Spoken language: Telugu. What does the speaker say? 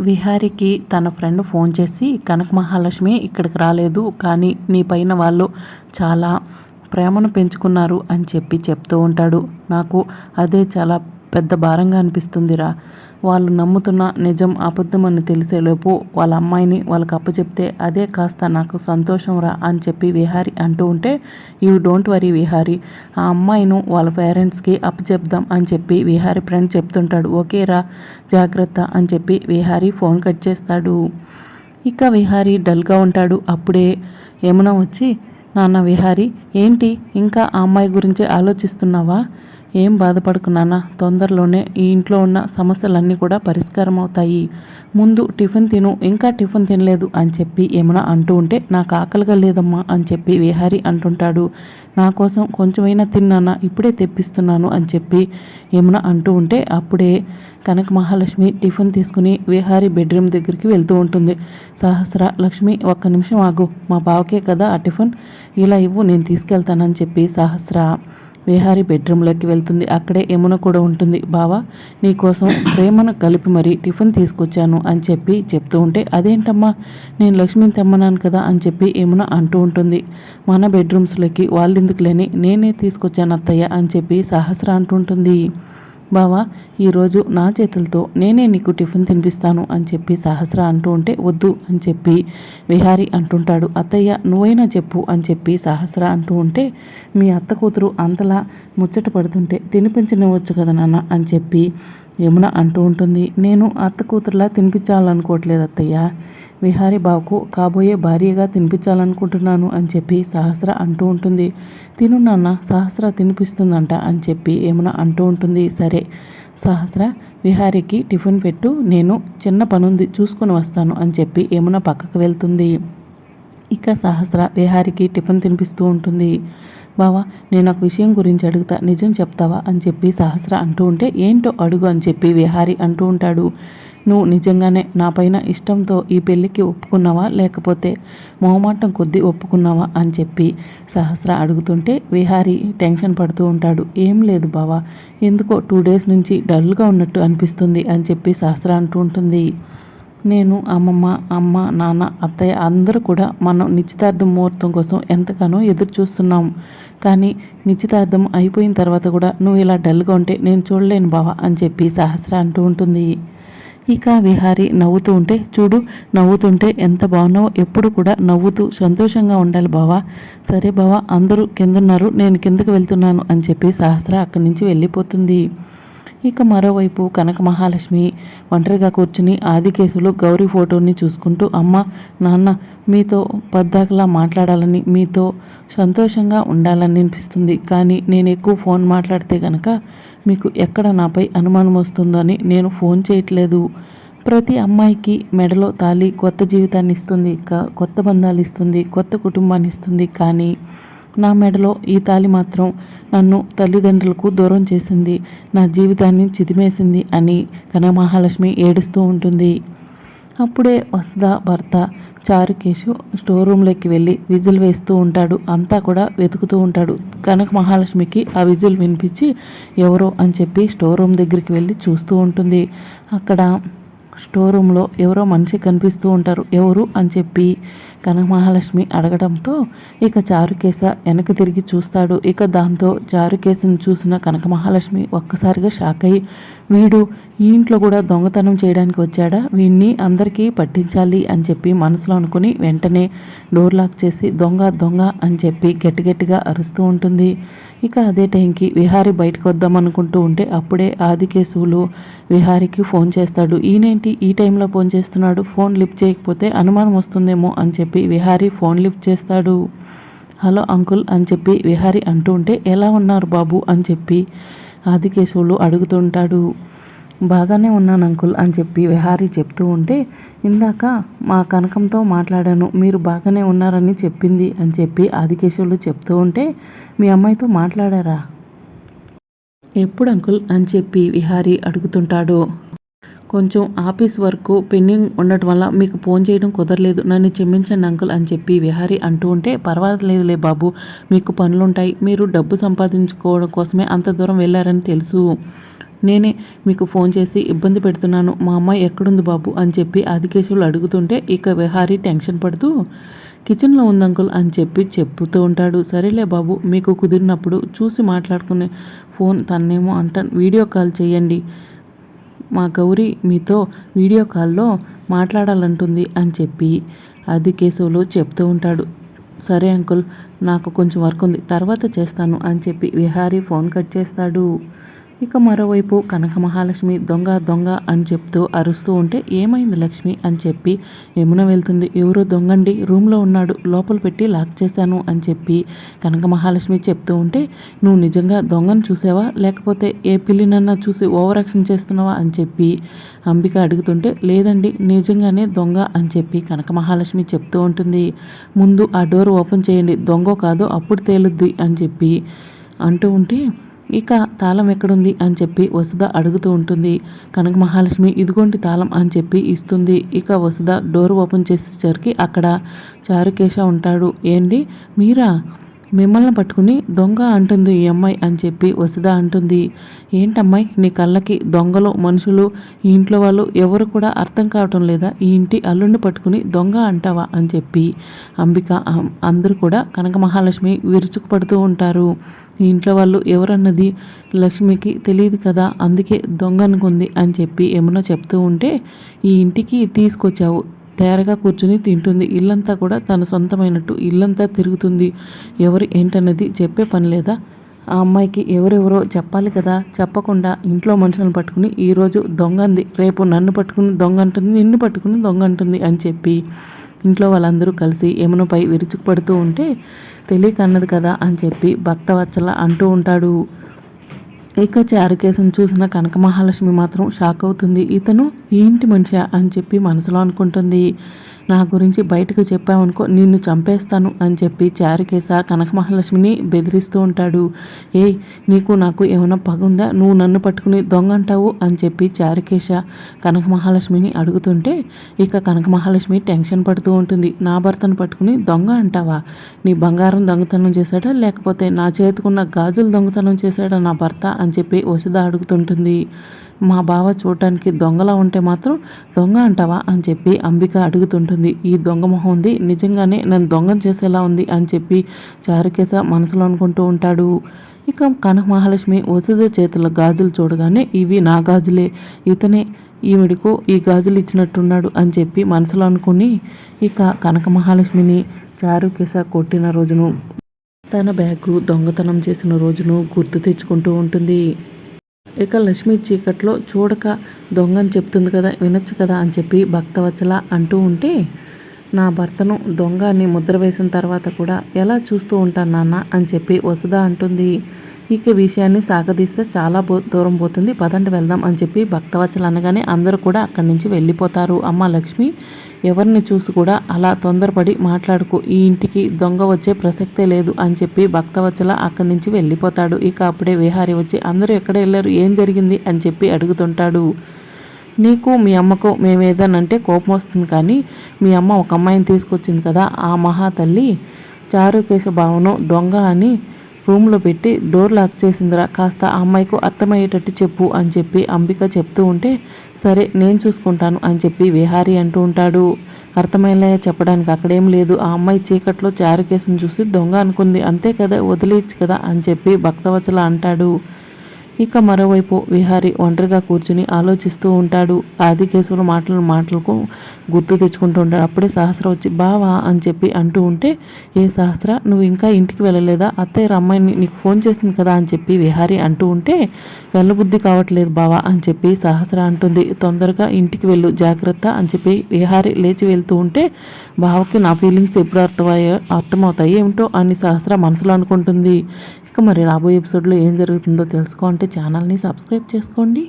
విహారికి తన ఫ్రెండ్ ఫోన్ చేసి కనక మహాలక్ష్మి ఇక్కడికి రాలేదు కానీ నీ పైన వాళ్ళు చాలా ప్రేమను పెంచుకున్నారు అని చెప్పి చెప్తూ ఉంటాడు. నాకు అదే చాలా పెద్ద భారంగా అనిపిస్తుందిరా. వాళ్ళు నమ్ముతున్న నిజం అబద్ధమని తెలిసేలోపు వాళ్ళ అమ్మాయిని వాళ్ళకి అప్పచెప్తే అదే కాస్త నాకు సంతోషం రా అని చెప్పి విహారి అంటూ ఉంటే యూ డోంట్ వరీ విహారి ఆ అమ్మాయిను వాళ్ళ పేరెంట్స్కి అప్పచెప్దాం అని చెప్పి విహారి ఫ్రెండ్ చెప్తుంటాడు. ఓకే రా జాగ్రత్త అని చెప్పి విహారి ఫోన్ కట్ చేస్తాడు. ఇక విహారి డల్గా ఉంటాడు. అప్పుడే యమున వచ్చి నాన్న విహారి ఏంటి? ఇంకా ఆ అమ్మాయి గురించి ఆలోచిస్తున్నావా? ఏం బాధపడకు నాన్న. తొందరలోనే ఈ ఇంట్లో ఉన్న సమస్యలన్నీ కూడా పరిష్కారం అవుతాయి ముందు టిఫిన్ తిను ఇంకా టిఫిన్ తినలేదు అని చెప్పి ఏమైనా అంటూ ఉంటే నాకు ఆకలిగా లేదమ్మా అని చెప్పి విహారి అంటుంటాడు. నా కోసం కొంచెమైనా తిన్నానా ఇప్పుడే తెప్పిస్తున్నాను అని చెప్పి ఏమైనా అంటూ ఉంటే అప్పుడే కనక మహాలక్ష్మి టిఫిన్ తీసుకుని విహారి బెడ్రూమ్ దగ్గరికి వెళ్తూ ఉంటుంది. సహస్ర లక్ష్మి ఒక్క నిమిషం ఆగు మా బావకే కదా ఆ టిఫిన్. ఇలా ఇవ్వు నేను తీసుకెళ్తానని చెప్పి సహస్ర విహారి బెడ్రూమ్లోకి వెళ్తుంది. అక్కడే యమున కూడా ఉంటుంది. బావా నీకోసం ప్రేమను కలిపి మరీ టిఫిన్ తీసుకొచ్చాను అని చెప్పి చెప్తూ ఉంటే అదేంటమ్మా నేను లక్ష్మిని తెమ్మన్నాను కదా అని చెప్పి యమున అంటూ ఉంటుంది. మన బెడ్రూమ్స్లోకి వాళ్ళెందుకు లేని నేనే తీసుకొచ్చాను అత్తయ్య అని చెప్పి సహస్ర అంటుంటుంది బావా ఈరోజు నా చేతులతో నేనే నీకు టిఫిన్ తినిపిస్తాను అని చెప్పి సహస్ర అంటూ ఉంటే వద్దు అని చెప్పి విహారి అంటుంటాడు. అత్తయ్య నువ్వైనా చెప్పు అని చెప్పి సహస్ర అంటూ ఉంటే మీ అత్త కూతురు అంతలా ముచ్చట పడుతుంటే తినిపించనివ్వచ్చు కదా నాన్న అని చెప్పి యమున అంటూ ఉంటుంది నేను అత్త కూతురులా తినిపించాలనుకోవట్లేదు అత్తయ్య. విహారీ బాబుకు కాబోయే భార్యగా తినిపించాలనుకుంటున్నాను అని చెప్పి సహస్ర అంటూ ఉంటుంది. తిను నాన్న సహస్ర తినిపిస్తుందంట అని చెప్పి యమున అంటూ ఉంటుంది. సరే సహస్ర విహారీకి టిఫిన్ పెట్టు నేను చిన్న పనుంది చూసుకొని వస్తాను అని చెప్పి యమున పక్కకు వెళ్తుంది. ఇక సహస్ర విహారికి టిఫిన్ తినిపిస్తూ ఉంటుంది. బావా నేను ఒక విషయం గురించి అడుగుతా నిజం చెప్తావా అని చెప్పి సహస్ర అంటూ ఉంటే ఏంటో అడుగు అని చెప్పి విహారి అంటూ ఉంటాడు. నువ్వు నిజంగానే నా పైన ఇష్టంతో ఈ పెళ్ళికి ఒప్పుకున్నావా? లేకపోతే మొహమాటం కొద్దీ ఒప్పుకున్నావా? అని చెప్పి సహస్ర అడుగుతుంటే విహారి టెన్షన్ పడుతూ ఉంటాడు. ఏం లేదు బావా ఎందుకో టూ డేస్ నుంచి డల్గా ఉన్నట్టు అనిపిస్తుంది అని చెప్పి సహస్ర అంటూ ఉంటుంది. నేను అమ్మమ్మ అమ్మ నాన్న అత్తయ్య అందరూ కూడా మనం నిశ్చితార్థం ముహూర్తం కోసం ఎంతగానో ఎదురు చూస్తున్నాం కానీ నిశ్చితార్థం అయిపోయిన తర్వాత కూడా నువ్వు ఇలా డల్గా ఉంటే నేను చూడలేను బావా అని చెప్పి సహస్ర అంటూ ఉంటుంది. ఇక విహారి నవ్వుతూ ఉంటే చూడు నవ్వుతుంటే ఎంత బాగున్నావో ఎప్పుడు కూడా నవ్వుతూ సంతోషంగా ఉండాలి బావా. సరే బావా అందరూ కిందన్నారు నేను కిందకు వెళ్తున్నాను అని చెప్పి సహస్ర అక్కడి నుంచి వెళ్ళిపోతుంది. ఇక మరోవైపు కనక మహాలక్ష్మి ఒంటరిగా కూర్చుని ఆదికేశులు గౌరీ ఫోటోని చూసుకుంటూ అమ్మ నాన్న మీతో పద్దాకలా మాట్లాడాలని మీతో సంతోషంగా ఉండాలని అనిపిస్తుంది. కానీ నేను ఎక్కువ ఫోన్ మాట్లాడితే కనుక మీకు ఎక్కడ నాపై అనుమానం వస్తుందో అని నేను ఫోన్ చేయట్లేదు. ప్రతి అమ్మాయికి మెడలో తాలి కొత్త జీవితాన్ని ఇస్తుంది కొత్త బంధాలు ఇస్తుంది కొత్త కుటుంబాన్ని ఇస్తుంది. కానీ నా మెడలో ఈ తాలి మాత్రం నన్ను తల్లిదండ్రులకు దూరం చేసింది. నా జీవితాన్ని చిదిమేసింది అని కనమహాలక్ష్మి ఏడుస్తూ ఉంటుంది. అప్పుడే వసుధ భర్త చారుకేశు స్టోర్ రూమ్లోకి వెళ్ళి విజిల్ వేస్తూ ఉంటాడు. అంతా కూడా వెతుకుతూ ఉంటాడు. కనక మహాలక్ష్మికి ఆ విజిల్ వినిపించి ఎవరో అని చెప్పి స్టోర్ రూమ్ దగ్గరికి వెళ్ళి చూస్తూ ఉంటుంది. అక్కడ స్టోర్ రూమ్లో ఎవరో మనిషి కనిపిస్తూ ఉంటారు. ఎవరు అని చెప్పి కనక మహాలక్ష్మి అడగడంతో ఇక చారుకేశ వెనక్కి తిరిగి చూస్తాడు. ఇక దాంతో చారుకేశను చూసిన కనక మహాలక్ష్మి ఒక్కసారిగా షాక్ అయ్యి వీడు ఈ ఇంట్లో కూడా దొంగతనం చేయడానికి వచ్చాడా? వీడిని అందరికీ పట్టించాలి అని చెప్పి మనసులో అనుకుని వెంటనే డోర్ లాక్ చేసి దొంగ దొంగ అని చెప్పి గట్టిగట్టిగా అరుస్తూ ఉంటుంది. ఇక అదే టైంకి విహారి బయటకు వద్దాం అనుకుంటూ ఉంటే అప్పుడే ఆదికేశవులు విహారికి ఫోన్ చేస్తాడు. ఈయనేంటి? ఈ టైంలో ఫోన్ చేస్తున్నాడు. ఫోన్ లిఫ్ట్ చేయకపోతే అనుమానం వస్తుందేమో అని చెప్పి విహారి ఫోన్ లిఫ్ట్ చేస్తాడు. హలో అంకుల్ అని చెప్పి విహారి అంటూ ఉంటే ఎలా ఉన్నారు బాబు? అని చెప్పి ఆదికేశవులు అడుగుతుంటాడు బాగానే ఉన్నాను అంకుల్ అని చెప్పి విహారీ చెప్తూ ఉంటే ఇందాక మా కనకంతో మాట్లాడాను మీరు బాగానే ఉన్నారని చెప్పింది అని చెప్పి ఆదికేశవులు చెప్తూ ఉంటే మీ అమ్మాయితో మాట్లాడారా? ఎప్పుడు అంకుల్? అని చెప్పి విహారీ అడుగుతుంటాడు. కొంచెం ఆఫీస్ వర్క్ పెండింగ్ ఉండటం వల్ల మీకు ఫోన్ చేయడం కుదరలేదు నన్ను క్షమించండి అంకుల్ అని చెప్పి విహారి అంటూ ఉంటే పర్వాలేదులే బాబు మీకు పనులుంటాయి మీరు డబ్బు సంపాదించుకోవడం కోసమే అంత దూరం వెళ్ళారని తెలుసు. నేనే మీకు ఫోన్ చేసి ఇబ్బంది పెడుతున్నాను. మా అమ్మాయి ఎక్కడుంది బాబు? అని చెప్పి ఆదికేశవులు అడుగుతుంటే ఇక విహారీ టెన్షన్ పడుతూ కిచెన్లో ఉంది అంకుల్ అని చెప్పి చెప్పుతూ ఉంటాడు. సరేలే బాబు మీకు కుదిరినప్పుడు చూసి మాట్లాడుకునే ఫోన్ తన్నేమో అంట. వీడియో కాల్ చేయండి. మా గౌరీ మీతో వీడియో కాల్లో మాట్లాడాలంటుంది అని చెప్పి అది కేశవులు చెప్తూ ఉంటాడు. సరే అంకుల్ నాకు కొంచెం వర్క్ ఉంది తర్వాత చేస్తాను అని చెప్పి విహారీ ఫోన్ కట్ చేస్తాడు. ఇక మరోవైపు కనక మహాలక్ష్మి దొంగ దొంగ అని చెప్తూ అరుస్తూ ఉంటే ఏమైంది లక్ష్మి? అని చెప్పి యమున వెళ్తుంది. ఎవరో దొంగండి. రూమ్లో ఉన్నాడు. లోపల పెట్టి లాక్ చేశాను అని చెప్పి కనక మహాలక్ష్మి చెప్తూ ఉంటే నువ్వు నిజంగా దొంగను చూసావా? లేకపోతే ఏ పిల్లినన్నా చూసి ఓవర్ యాక్షన్ చేస్తున్నావా? అని చెప్పి అంబిక అడుగుతుంటే లేదండి. నిజంగానే దొంగ అని చెప్పి కనక మహాలక్ష్మి చెప్తూ ఉంటుంది. ముందు ఆ డోర్ ఓపెన్ చేయండి. దొంగ కాదో అప్పుడు తేలుద్ది అని చెప్పి అంటూ ఉంటే ఇక తాళం ఎక్కడుంది అని చెప్పి వసుధ అడుగుతూ ఉంటుంది. కనక మహాలక్ష్మి ఇదిగోండి తాళం అని చెప్పి ఇస్తుంది. ఇక వసుధ డోర్ ఓపెన్ చేసేసరికి అక్కడ చారుకేశ ఉంటాడు. ఏంటి? మీరా? మిమ్మల్ని పట్టుకుని దొంగ అంటుంది ఈ అమ్మాయి అని చెప్పి వసుధ అంటుంది. ఏంటమ్మాయి నీ కళ్ళకి దొంగలు మనుషులు ఈ ఇంట్లో వాళ్ళు ఎవరు కూడా అర్థం కావటం లేదా? ఈ ఇంటి అల్లుడిని పట్టుకుని దొంగ అంటావా అని చెప్పి అంబిక అందరూ కూడా కనక మహాలక్ష్మి విరుచుకుపడుతూ ఉంటారు. ఈ ఇంట్లో వాళ్ళు ఎవరన్నది లక్ష్మికి తెలియదు కదా అందుకే దొంగ అనుకుంది అని చెప్పి ఏమన్నా చెప్తూ ఉంటే ఈ ఇంటికి తీసుకొచ్చావు. తయారుగా కూర్చుని తింటుంది. ఇల్లంతా కూడా తన సొంతమైనట్టు. ఇల్లంతా తిరుగుతుంది. ఎవరు ఏంటన్నది చెప్పే పని లేదా? ఆ అమ్మాయికి ఎవరెవరో చెప్పాలి కదా? చెప్పకుండా ఇంట్లో మనుషులను పట్టుకుని ఈరోజు దొంగ అంది రేపు నన్ను పట్టుకుని దొంగ అంటుంది నిన్ను పట్టుకుని దొంగ అంటుంది అని చెప్పి ఇంట్లో వాళ్ళందరూ కలిసి యమునపై విరుచుకుపడుతూ ఉంటే తెలియక అన్నది కదా అని చెప్పి భక్తవత్సల అంటూ ఉంటాడు. ఇక చారుకేశం చూసిన కనక మహాలక్ష్మి మాత్రం షాక్ అవుతుంది. ఇతను ఏంటి మనిషి? అని చెప్పి మనసులో అనుకుంటుంది. నా గురించి బయటకు చెప్పావనుకో నిన్ను చంపేస్తాను అని చెప్పి చారుకేశ కనక మహాలక్ష్మిని బెదిరిస్తూ ఉంటాడు. ఏ నీకు నాకు ఏమైనా పగుందా? నువ్వు నన్ను పట్టుకుని దొంగ అంటావు అని చెప్పి చారుకేశ కనక మహాలక్ష్మిని అడుగుతుంటే ఇక కనక మహాలక్ష్మి టెన్షన్ పడుతూ ఉంటుంది. నా భర్తను పట్టుకుని దొంగ అంటావా? నీ బంగారం దొంగతనం చేశాడా? లేకపోతే నా చేతికున్న గాజులు దొంగతనం చేశాడా నా భర్త? అని చెప్పి వసుధ అడుగుతుంటుంది. మా బావ చూడటానికి దొంగలా ఉంటే మాత్రం దొంగ అంటావా అని చెప్పి అంబిక అడుగుతుంటుంది. ఈ దొంగ మొహం ఉంది. నిజంగానే నన్ను దొంగం చేసేలా ఉంది అని చెప్పి చారుకేశ మనసులో అనుకుంటూ ఉంటాడు. ఇక కనక మహాలక్ష్మి వసుధ చేతుల గాజులు చూడగానే ఇవి నా గాజులే. ఇతనే ఈవిడికు ఈ గాజులు ఇచ్చినట్టున్నాడు అని చెప్పి మనసులో అనుకుని ఇక కనక మహాలక్ష్మిని చారుకేశ కొట్టిన రోజును తన బ్యాగు దొంగతనం చేసిన రోజును గుర్తు తెచ్చుకుంటూ ఉంటుంది. ఇక లక్ష్మి చీకట్లో చూడక దొంగని చెప్తుంది కదా వినొచ్చు కదా అని చెప్పి భక్తవచ్చల అంటూ ఉంటే నా భర్తను దొంగ అని ముద్ర వేసిన తర్వాత కూడా ఎలా చూస్తూ ఉంటాను నాన్న అని చెప్పి వసుధ అంటుంది. ఇక విషయాన్ని సాగదీస్తే చాలా దూరం పోతుంది. పదండి వెళ్దాం అని చెప్పి భక్తవచ్చలు అనగానే అందరూ కూడా అక్కడి నుంచి వెళ్ళిపోతారు. అమ్మ లక్ష్మి ఎవరిని చూసి కూడా అలా తొందరపడి మాట్లాడుకు. ఈ ఇంటికి దొంగ వచ్చే ప్రసక్తే లేదు అని చెప్పి భక్తవచ్చల అక్కడి నుంచి వెళ్ళిపోతాడు. ఇక అప్పుడే విహారి వచ్చి అందరూ ఎక్కడ వెళ్ళారు? ఏం జరిగింది? అని చెప్పి అడుగుతుంటాడు. నీకు మీ అమ్మకు మేమేదనంటే కోపం వస్తుంది కానీ మీ అమ్మ ఒక అమ్మాయిని తీసుకొచ్చింది కదా ఆ మహాతల్లి చారుకేశ భావను దొంగ అని రూమ్లో పెట్టి డోర్ లాక్ చేసిందిరా. కాస్త ఆ అమ్మాయికు అర్థమయ్యేటట్టు చెప్పు అని చెప్పి అంబిక చెప్తూ ఉంటే సరే నేను చూసుకుంటాను అని చెప్పి విహారీ అంటూ ఉంటాడు. అర్థమయ్యేలా చెప్పడానికి అక్కడేం లేదు. ఆ అమ్మాయి చీకట్లో చారుకేసును చూసి దొంగ అనుకుంది. అంతే కదా వదిలేయచ్చు కదా అని చెప్పి భక్తవచల అంటాడు. ఇక మరోవైపు విహారి ఒంటరిగా కూర్చుని ఆలోచిస్తూ ఉంటాడు. ఆదికేశ్వరు మాటలు మాటలకు గుర్తు తెచ్చుకుంటూ ఉంటాడు అప్పుడే సహస్ర వచ్చి బావా అని చెప్పి అంటూ ఉంటే ఏ సహస్ర నువ్వు ఇంకా ఇంటికి వెళ్ళలేదా? అత్తయ్య అమ్మాయిని నీకు ఫోన్ చేసింది కదా అని చెప్పి విహారి అంటూ ఉంటే వెళ్ళబుద్ధి కావట్లేదు బావా అని చెప్పి సహస్ర అంటుంది. తొందరగా ఇంటికి వెళ్ళు జాగ్రత్త అని చెప్పి విహారి లేచి వెళ్తూ ఉంటే బావకి నా ఫీలింగ్స్ ఎప్పుడు అర్థమయ్యో అర్థమవుతాయి ఏమిటో అని సహస్ర మనసులో అనుకుంటుంది. ఇక మరి రాబోయే ఎపిసోడ్లో ఏం జరుగుతుందో తెలుసుకోవాలంటే ఛానల్ని సబ్స్క్రైబ్ చేసుకోండి.